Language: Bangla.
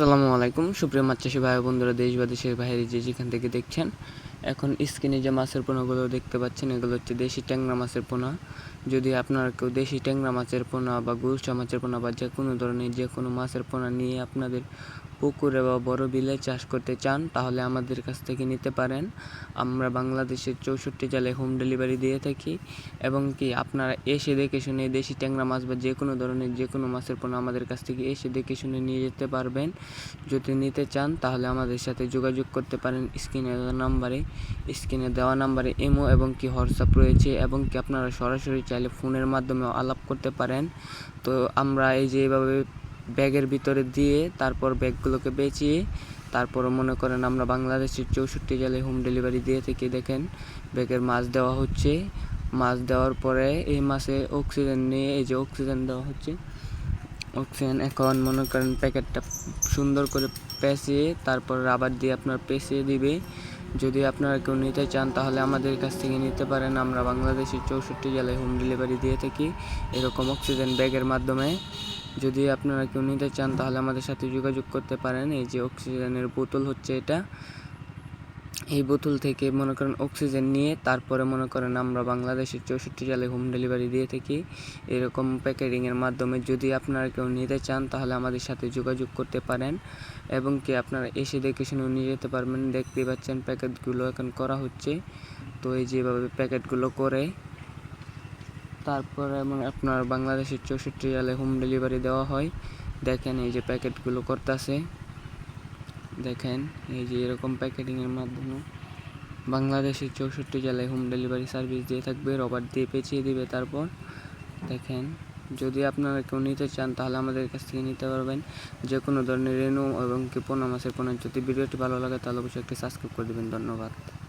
আসসালামু আলাইকুম। সুপ্রিয় মাছ চাষি ভাই বন্ধুরা, দেশ বা দেশের বাইরে যে যেখান থেকে দেখছেন, এখন স্ক্রিনে যে মাছের পোনাগুলো দেখতে পাচ্ছেন, এগুলো হচ্ছে দেশি ট্যাংরা মাছের পোনা। যদি আপনারা কেউ দেশি ট্যাংরা মাছের পোনা বা গুলশা মাছের পোনা বা যে কোনো ধরনের যে কোনো মাছের পোনা নিয়ে আপনাদের পুকুরে বা বড় বিলে চাষ করতে চান, তাহলে আমাদের কাছ থেকে নিতে পারেন। আমরা বাংলাদেশের চৌষট্টি জেলায় হোম ডেলিভারি দিয়ে থাকি এবং কি আপনারা এসে দেখে শুনে দেশি ট্যাংরা মাছ বা যে কোনো ধরনের যে কোনো মাছের পোনা আমাদের কাছ থেকে এসে দেখে শুনে নিয়ে যেতে পারবেন। যদি নিতে চান, তাহলে আমাদের সাথে যোগাযোগ করতে পারেন স্ক্রিনে দেওয়া নাম্বারে। স্ক্রিনে দেওয়া নাম্বারে এমো এবং কি হোয়াটসঅ্যাপ রয়েছে এবং কি আপনারা সরাসরি চাইলে ফোনের মাধ্যমে আলাপ করতে পারেন। তো আমরা এই যে এভাবে ব্যাগের ভিতরে দিয়ে তারপর ব্যাগগুলোকে বেচিয়ে তারপর মনে করেন আমরা বাংলাদেশের চৌষট্টি জেলায় হোম ডেলিভারি দিয়ে থেকে। দেখেন, ব্যাগের মাছ দেওয়া হচ্ছে। মাছ দেওয়ার পরে এই মাসে অক্সিজেন নিয়ে, এই যে অক্সিজেন দেওয়া হচ্ছে অক্সিজেন এখন মনে করেন প্যাকেটটা সুন্দর করে পেঁচিয়ে, তারপর রাবার দিয়ে আপনার পেঁচিয়ে দিবে। যদি আপনারা কেউ নিতে চান, তাহলে আমাদের কাছ থেকে নিতে পারেন। আমরা বাংলাদেশের চৌষট্টি জেলায় হোম ডেলিভারি দিয়ে থাকি এরকম অক্সিজেন ব্যাগের মাধ্যমে। যদি আপনারা কেউ নিতে চান, তাহলে আমাদের সাথে যোগাযোগ করতে পারেন। এই যে অক্সিজেনের বোতল হচ্ছে এটা। এই বোতল থেকে মনে করেন অক্সিজেন নিয়ে তারপরে মনে করেন আমরা বাংলাদেশের চৌষট্টি জেলায় হোম ডেলিভারি দিয়ে থাকি। এরকম প্যাকেটিংয়ের মাধ্যমে যদি আপনারা কেউ নিতে চান, তাহলে আমাদের সাথে যোগাযোগ করতে পারেন এবং কি আপনারা এসে দেখে শুনে নিয়ে যেতে পারবেন। দেখতেই পাচ্ছেন প্যাকেটগুলো এখন করা হচ্ছে। তো এই যেভাবে প্যাকেটগুলো করে তারপরে মানে আপনার বাংলাদেশের চৌষট্টি জেলায় হোম ডেলিভারি দেওয়া হয়। দেখেন এই যে প্যাকেটগুলো করতেছে। দেখেন, এই যে এরকম প্যাকেটিংয়ের মাধ্যমে বাংলাদেশের চৌষট্টি জেলায় হোম ডেলিভারি সার্ভিস দিয়ে থাকবে, রবার দিয়ে পেঁচিয়ে দিবে তারপর। দেখেন, যদি আপনারা কেউ নিতে চান, তাহলে আমাদের কাছ থেকে নিতে পারবেন। যে কোনো ধরনের রেনু এবং কি মাছের পোনা যদি ভিডিওটি ভালো লাগে, তাহলে অবশ্যই একটি সাবস্ক্রাইব করে দেবেন। ধন্যবাদ।